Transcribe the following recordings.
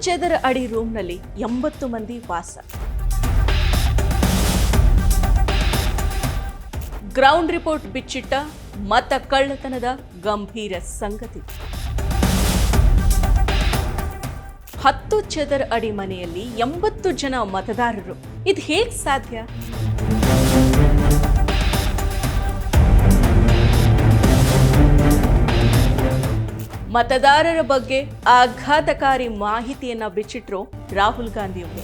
ಚದರ ಅಡಿ ರೂಮ್ನಲ್ಲಿ ಎಂಬತ್ತು ಮಂದಿ ವಾಸ. ಗ್ರೌಂಡ್ ರಿಪೋರ್ಟ್ ಬಿಚ್ಚಿಟ್ಟ ಮತ ಕಳ್ಳತನದ ಗಂಭೀರ ಸಂಗತಿ. ಹತ್ತು ಚದರ ಅಡಿ ಮನೆಯಲ್ಲಿ ಎಂಬತ್ತು ಜನ ಮತದಾರರು. ಇದು ಹೇಗೆ ಸಾಧ್ಯ? ಮತದಾರರ ಬಗ್ಗೆ ಆಘಾತಕಾರಿ ಮಾಹಿತಿಯನ್ನ ಬಿಚ್ಚಿಟ್ರು ರಾಹುಲ್ ಗಾಂಧಿ ಅವರು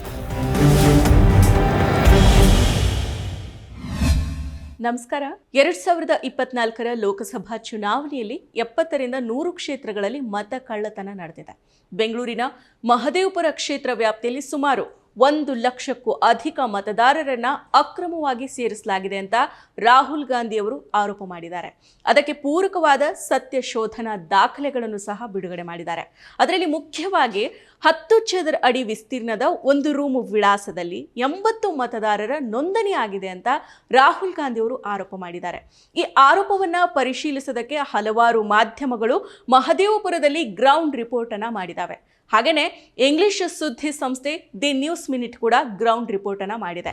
ನಮಸ್ಕಾರ. ಎರಡ್ ಸಾವಿರದ ಇಪ್ಪತ್ನಾಲ್ಕರ ಲೋಕಸಭಾ ಚುನಾವಣೆಯಲ್ಲಿ ಎಪ್ಪತ್ತರಿಂದ ನೂರು ಕ್ಷೇತ್ರಗಳಲ್ಲಿ ಮತ ಕಳ್ಳತನ ನಡೆದಿದೆ. ಬೆಂಗಳೂರಿನ ಮಹದೇವಪುರ ಕ್ಷೇತ್ರ ವ್ಯಾಪ್ತಿಯಲ್ಲಿ ಸುಮಾರು ಒಂದು ಲಕ್ಷಕ್ಕೂ ಅಧಿಕ ಮತದಾರರನ್ನ ಅಕ್ರಮವಾಗಿ ಸೇರಿಸಲಾಗಿದೆ ಅಂತ ರಾಹುಲ್ ಗಾಂಧಿ ಅವರು ಆರೋಪ ಮಾಡಿದ್ದಾರೆ. ಅದಕ್ಕೆ ಪೂರಕವಾದ ಸತ್ಯ ಶೋಧನಾ ದಾಖಲೆಗಳನ್ನು ಸಹ ಬಿಡುಗಡೆ ಮಾಡಿದ್ದಾರೆ. ಅದರಲ್ಲಿ ಮುಖ್ಯವಾಗಿ ಹತ್ತು ಚದರ ಅಡಿ ವಿಸ್ತೀರ್ಣದ ಒಂದು ರೂಮ್ ವಿಳಾಸದಲ್ಲಿ ಎಂಬತ್ತು ಮತದಾರರ ನೋಂದಣಿ ಆಗಿದೆ ಅಂತ ರಾಹುಲ್ ಗಾಂಧಿ ಅವರು ಆರೋಪ ಮಾಡಿದ್ದಾರೆ. ಈ ಆರೋಪವನ್ನ ಪರಿಶೀಲಿಸೋದಕ್ಕೆ ಹಲವಾರು ಮಾಧ್ಯಮಗಳು ಮಹದೇವಪುರದಲ್ಲಿ ಗ್ರೌಂಡ್ ರಿಪೋರ್ಟ್ ಅನ್ನ ಮಾಡಿದ್ದಾವೆ. ಹಾಗೆಯೇ ಇಂಗ್ಲಿಷ್ ಸುದ್ದಿ ಸಂಸ್ಥೆ ದಿ ನ್ಯೂಸ್ ಮಿನಿಟ್ ಕೂಡ ಗ್ರೌಂಡ್ ರಿಪೋರ್ಟ್ ಅನ್ನ ಮಾಡಿದೆ.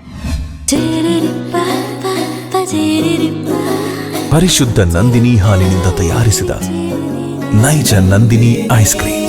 ಪರಿಶುದ್ಧ ನಂದಿನಿ ಹಾಲಿನಿಂದ ತಯಾರಿಸಿದ ನೈಜ ನಂದಿನಿ ಐಸ್ ಕ್ರೀಮ್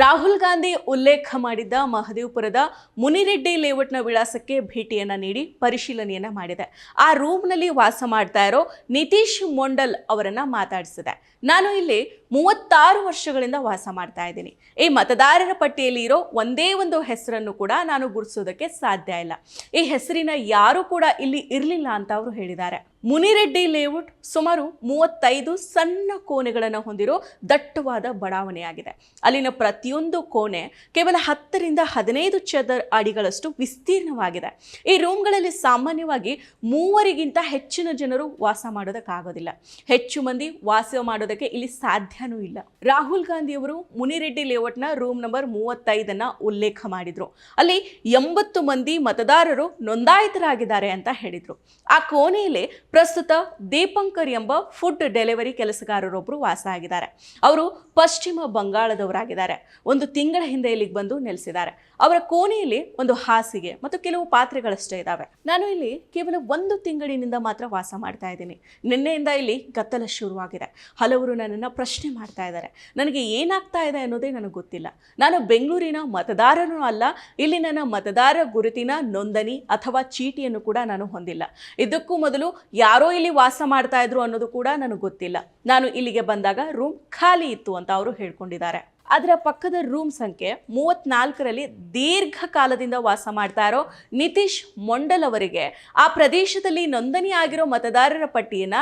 ರಾಹುಲ್ ಗಾಂಧಿ ಉಲ್ಲೇಖ ಮಾಡಿದ್ದ ಮಹದೇವಪುರದ ಮುನಿರೆಡ್ಡಿ ಲೇಔಟ್ನ ವಿಳಾಸಕ್ಕೆ ಭೇಟಿಯನ್ನು ನೀಡಿ ಪರಿಶೀಲನೆಯನ್ನು ಮಾಡಿದೆ. ಆ ರೂಮ್ನಲ್ಲಿ ವಾಸ ಮಾಡ್ತಾ ಇರೋ ನಿತೀಶ್ ಮೊಂಡಲ್ ಅವರನ್ನು ಮಾತಾಡಿಸಿದೆ. ನಾನು ಇಲ್ಲಿ ಮೂವತ್ತಾರು ವರ್ಷಗಳಿಂದ ವಾಸ ಮಾಡ್ತಾ ಇದ್ದೀನಿ. ಈ ಮತದಾರರ ಪಟ್ಟಿಯಲ್ಲಿ ಇರೋ ಒಂದೇ ಒಂದು ಹೆಸರನ್ನು ಕೂಡ ನಾನು ಗುರುತಿಸೋದಕ್ಕೆ ಸಾಧ್ಯ ಇಲ್ಲ. ಈ ಹೆಸರಿನ ಯಾರು ಕೂಡ ಇಲ್ಲಿ ಇರಲಿಲ್ಲ ಅಂತ ಅವರು ಹೇಳಿದ್ದಾರೆ. ಮುನಿರೆಡ್ಡಿ ಲೇಔಟ್ ಸುಮಾರು ಮೂವತ್ತೈದು ಸಣ್ಣ ಕೋಣೆಗಳನ್ನು ಹೊಂದಿರೋ ದಟ್ಟವಾದ ಬಡಾವಣೆಯಾಗಿದೆ. ಅಲ್ಲಿನ ಪ್ರತಿಯೊಂದು ಕೋಣೆ ಕೇವಲ ಹತ್ತರಿಂದ ಹದಿನೈದು ಚದರ್ ಅಡಿಗಳಷ್ಟು ವಿಸ್ತೀರ್ಣವಾಗಿದೆ. ಈ ರೂಮ್ಗಳಲ್ಲಿ ಸಾಮಾನ್ಯವಾಗಿ ಮೂವರಿಗಿಂತ ಹೆಚ್ಚಿನ ಜನರು ವಾಸ ಮಾಡೋದಕ್ಕಾಗೋದಿಲ್ಲ. ಹೆಚ್ಚು ಮಂದಿ ವಾಸ ಮಾಡೋದಕ್ಕೆ ಇಲ್ಲಿ ಸಾಧ್ಯನೂ ಇಲ್ಲ. ರಾಹುಲ್ ಗಾಂಧಿ ಅವರು ಮುನಿರೆಡ್ಡಿ ಲೇಔಟ್ನ ರೂಮ್ ನಂಬರ್ ಮೂವತ್ತೈದನ್ನ ಉಲ್ಲೇಖ ಮಾಡಿದ್ರು. ಅಲ್ಲಿ ಎಂಬತ್ತು ಮಂದಿ ಮತದಾರರು ನೋಂದಾಯಿತರಾಗಿದ್ದಾರೆ ಅಂತ ಹೇಳಿದರು. ಆ ಕೋಣೆಯಲ್ಲಿ ಪ್ರಸ್ತುತ ದೀಪಂಕರ್ ಎಂಬ ಫುಡ್ ಡೆಲಿವರಿ ಕೆಲಸಗಾರರೊಬ್ಬರು ವಾಸ ಆಗಿದ್ದಾರೆ. ಅವರು ಪಶ್ಚಿಮ ಬಂಗಾಳದವರಾಗಿದ್ದಾರೆ. ಒಂದು ತಿಂಗಳ ಹಿಂದೆ ಇಲ್ಲಿಗೆ ಬಂದು ನೆಲೆಸಿದ್ದಾರೆ. ಅವರ ಕೋಣೆಯಲ್ಲಿ ಒಂದು ಹಾಸಿಗೆ ಮತ್ತು ಕೆಲವು ಪಾತ್ರೆಗಳಷ್ಟೇ ಇದ್ದಾವೆ. ನಾನು ಇಲ್ಲಿ ಕೇವಲ ಒಂದು ತಿಂಗಳಿನಿಂದ ಮಾತ್ರ ವಾಸ ಮಾಡ್ತಾ ಇದ್ದೀನಿ. ನಿನ್ನೆಯಿಂದ ಇಲ್ಲಿ ಗತ್ತಲ ಶುರುವಾಗಿದೆ. ಹಲವರು ನನ್ನನ್ನು ಪ್ರಶ್ನೆ ಮಾಡ್ತಾ ಇದ್ದಾರೆ. ನನಗೆ ಏನಾಗ್ತಾ ಇದೆ ಅನ್ನೋದೇ ನನಗೆ ಗೊತ್ತಿಲ್ಲ. ನಾನು ಬೆಂಗಳೂರಿನ ಮತದಾರನೂ ಅಲ್ಲ, ಇಲ್ಲಿ ನನ್ನ ಮತದಾರ ಗುರುತಿನ ನೋಂದಣಿ ಅಥವಾ ಚೀಟಿಯನ್ನು ಕೂಡ ನಾನು ಹೊಂದಿಲ್ಲ. ಇದಕ್ಕೂ ಮೊದಲು ಯಾರೋ ಇಲ್ಲಿ ವಾಸ ಮಾಡ್ತಾ ಇದ್ರು ಅನ್ನೋದು ಕೂಡ ನನಗೆ ಗೊತ್ತಿಲ್ಲ. ನಾನು ಇಲ್ಲಿಗೆ ಬಂದಾಗ ರೂಮ್ ಖಾಲಿ ಇತ್ತು ಅಂತ ಅವರು ಹೇಳ್ಕೊಂಡಿದ್ದಾರೆ. ಅದರ ಪಕ್ಕದ ರೂಮ್ ಸಂಖ್ಯೆ ಮೂವತ್ನಾಲ್ಕರಲ್ಲಿ ದೀರ್ಘಕಾಲದಿಂದ ವಾಸ ಮಾಡ್ತಾ ಇರೋ ನಿತೀಶ್ ಮೊಂಡಲ್ ಅವರಿಗೆ ಆ ಪ್ರದೇಶದಲ್ಲಿ ನೋಂದಣಿ ಆಗಿರೋ ಮತದಾರರ ಪಟ್ಟಿಯನ್ನ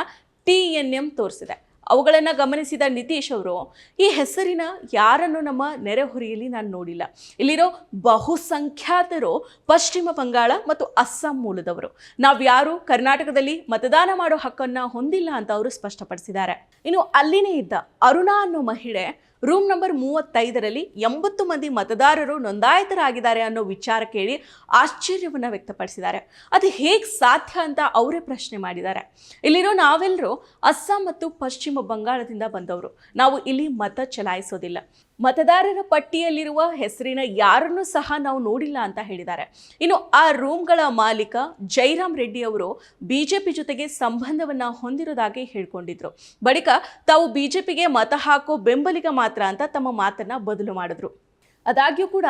ಟಿ ಎನ್ ಎಂ ತೋರಿಸಿದೆ. ಅವುಗಳನ್ನು ಗಮನಿಸಿದ ನಿತೀಶ್ ಅವರು, ಈ ಹೆಸರಿನ ಯಾರನ್ನು ನಮ್ಮ ನೆರೆಹೊರೆಯಲ್ಲಿ ನಾನು ನೋಡಿಲ್ಲ. ಇಲ್ಲಿರೋ ಬಹುಸಂಖ್ಯಾತರು ಪಶ್ಚಿಮ ಬಂಗಾಳ ಮತ್ತು ಅಸ್ಸಾಂ ಮೂಲದವರು. ನಾವ್ಯಾರು ಕರ್ನಾಟಕದಲ್ಲಿ ಮತದಾನ ಮಾಡೋ ಹಕ್ಕನ್ನು ಹೊಂದಿಲ್ಲ ಅಂತ ಅವರು ಸ್ಪಷ್ಟಪಡಿಸಿದ್ದಾರೆ. ಇನ್ನು ಅಲ್ಲಿನೇ ಇದ್ದ ಅರುಣಾ ಅನ್ನೋ ಮಹಿಳೆ ರೂಮ್ ನಂಬರ್ ಮೂವತ್ತೈದರಲ್ಲಿ ಎಂಬತ್ತು ಮಂದಿ ಮತದಾರರು ನೋಂದಾಯಿತರಾಗಿದ್ದಾರೆ ಅನ್ನೋ ವಿಚಾರ ಕೇಳಿ ಆಶ್ಚರ್ಯವನ್ನು ವ್ಯಕ್ತಪಡಿಸಿದ್ದಾರೆ. ಅದು ಹೇಗೆ ಸಾಧ್ಯ ಅಂತ ಅವರೇ ಪ್ರಶ್ನೆ ಮಾಡಿದ್ದಾರೆ. ಇಲ್ಲಿರೋ ನಾವೆಲ್ಲರೂ ಅಸ್ಸಾಂ ಮತ್ತು ಪಶ್ಚಿಮ ಬಂಗಾಳದಿಂದ ಬಂದವರು. ನಾವು ಇಲ್ಲಿ ಮತ ಚಲಾಯಿಸೋದಿಲ್ಲ. ಮತದಾರರ ಪಟ್ಟಿಯಲ್ಲಿರುವ ಹೆಸರಿನ ಯಾರನ್ನು ಸಹ ನಾವು ನೋಡಿಲ್ಲ ಅಂತ ಹೇಳಿದ್ದಾರೆ. ಇನ್ನು ಆ ರೂಮ್ಗಳ ಮಾಲೀಕ ಜೈರಾಮ್ ರೆಡ್ಡಿ ಅವರು ಬಿಜೆಪಿ ಜೊತೆಗೆ ಸಂಬಂಧವನ್ನ ಹೊಂದಿರೋದಾಗಿ ಹೇಳ್ಕೊಂಡಿದ್ರು. ಬಳಿಕ ತಾವು ಬಿಜೆಪಿಗೆ ಮತ ಹಾಕೋ ಬೆಂಬಲಿಗ ಮಾತ್ರ ಅಂತ ತಮ್ಮ ಮಾತನ್ನ ಬದಲು ಮಾಡಿದ್ರು. ಆದಾಗ್ಯೂ ಕೂಡ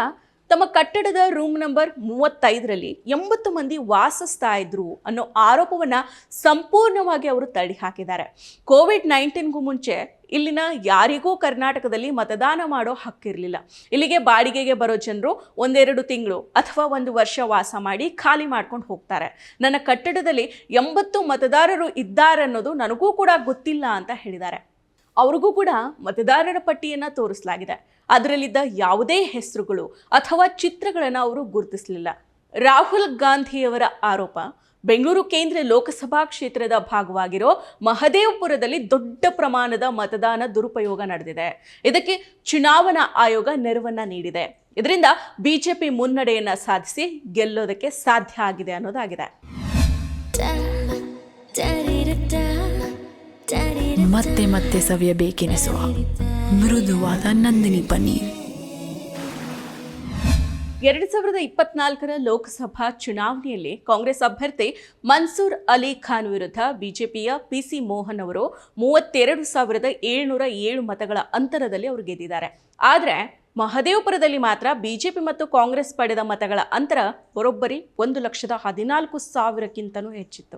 ತಮ್ಮ ಕಟ್ಟಡದ ರೂಮ್ ನಂಬರ್ ಮೂವತ್ತೈದರಲ್ಲಿ ಎಂಬತ್ತು ಮಂದಿ ವಾಸಿಸ್ತಾ ಇದ್ರು ಅನ್ನೋ ಆರೋಪವನ್ನ ಸಂಪೂರ್ಣವಾಗಿ ಅವರು ತಳ್ಳಿ ಹಾಕಿದ್ದಾರೆ. ಕೋವಿಡ್ ನೈನ್ಟೀನ್ಗೂ ಮುಂಚೆ ಇಲ್ಲಿನ ಯಾರಿಗೂ ಕರ್ನಾಟಕದಲ್ಲಿ ಮತದಾನ ಮಾಡೋ ಹಕ್ಕಿರಲಿಲ್ಲ ಇಲ್ಲಿಗೆ ಬಾಡಿಗೆಗೆ ಬರೋ ಜನರು ಒಂದೆರಡು ತಿಂಗಳು ಅಥವಾ ಒಂದು ವರ್ಷ ವಾಸ ಮಾಡಿ ಖಾಲಿ ಮಾಡ್ಕೊಂಡು ಹೋಗ್ತಾರೆ. ನನ್ನ ಕಟ್ಟಡದಲ್ಲಿ ಎಂಬತ್ತು ಮತದಾರರು ಇದ್ದಾರೆ ಅನ್ನೋದು ನನಗೂ ಕೂಡ ಗೊತ್ತಿಲ್ಲ ಅಂತ ಹೇಳಿದ್ದಾರೆ. ಅವ್ರಿಗೂ ಕೂಡ ಮತದಾರರ ಪಟ್ಟಿಯನ್ನು ತೋರಿಸಲಾಗಿದೆ. ಅದರಲ್ಲಿದ್ದ ಯಾವುದೇ ಹೆಸರುಗಳು ಅಥವಾ ಚಿತ್ರಗಳನ್ನು ಅವರು ಗುರುತಿಸಲಿಲ್ಲ. ರಾಹುಲ್ ಗಾಂಧಿಯವರ ಆರೋಪ, ಬೆಂಗಳೂರು ಕೇಂದ್ರ ಲೋಕಸಭಾ ಕ್ಷೇತ್ರದ ಭಾಗವಾಗಿರೋ ಮಹದೇವಪುರದಲ್ಲಿ ದೊಡ್ಡ ಪ್ರಮಾಣದ ಮತದಾನ ದುರುಪಯೋಗ ನಡೆದಿದೆ. ಇದಕ್ಕೆ ಚುನಾವಣಾ ಆಯೋಗ ನೆರವನ್ನ ನೀಡಿದೆ. ಇದರಿಂದ ಬಿಜೆಪಿ ಮುನ್ನಡೆಯನ್ನ ಸಾಧಿಸಿ ಗೆಲ್ಲೋದಕ್ಕೆ ಸಾಧ್ಯ ಆಗಿದೆ ಅನ್ನೋದಾಗಿದೆ. ಮತ್ತೆ ಮತ್ತೆ ಸವಿಯಬೇಕೆನಿಸುವ ಮೃದುವಾದ ನಂದಿನಿ ಪನ್ನೀರ್. ಎರಡು ಸಾವಿರದ ಇಪ್ಪತ್ನಾಲ್ಕರ ಲೋಕಸಭಾ ಚುನಾವಣೆಯಲ್ಲಿ ಕಾಂಗ್ರೆಸ್ ಅಭ್ಯರ್ಥಿ ಮನ್ಸೂರ್ ಅಲಿ ಖಾನ್ ವಿರುದ್ಧ ಬಿಜೆಪಿಯ ಪಿಸಿ ಮೋಹನ್ ಅವರು ಮೂವತ್ತೆರಡು ಸಾವಿರದ ಏಳ್ನೂರ ಏಳು ಮತಗಳ ಅಂತರದಲ್ಲಿ ಅವರು ಗೆದ್ದಿದ್ದಾರೆ. ಆದರೆ ಮಹದೇವಪುರದಲ್ಲಿ ಮಾತ್ರ ಬಿಜೆಪಿ ಮತ್ತು ಕಾಂಗ್ರೆಸ್ ಪಡೆದ ಮತಗಳ ಅಂತರ ಬರೋಬ್ಬರಿ ಒಂದು ಲಕ್ಷದ ಹದಿನಾಲ್ಕು ಸಾವಿರಕ್ಕಿಂತಲೂ ಹೆಚ್ಚಿತ್ತು.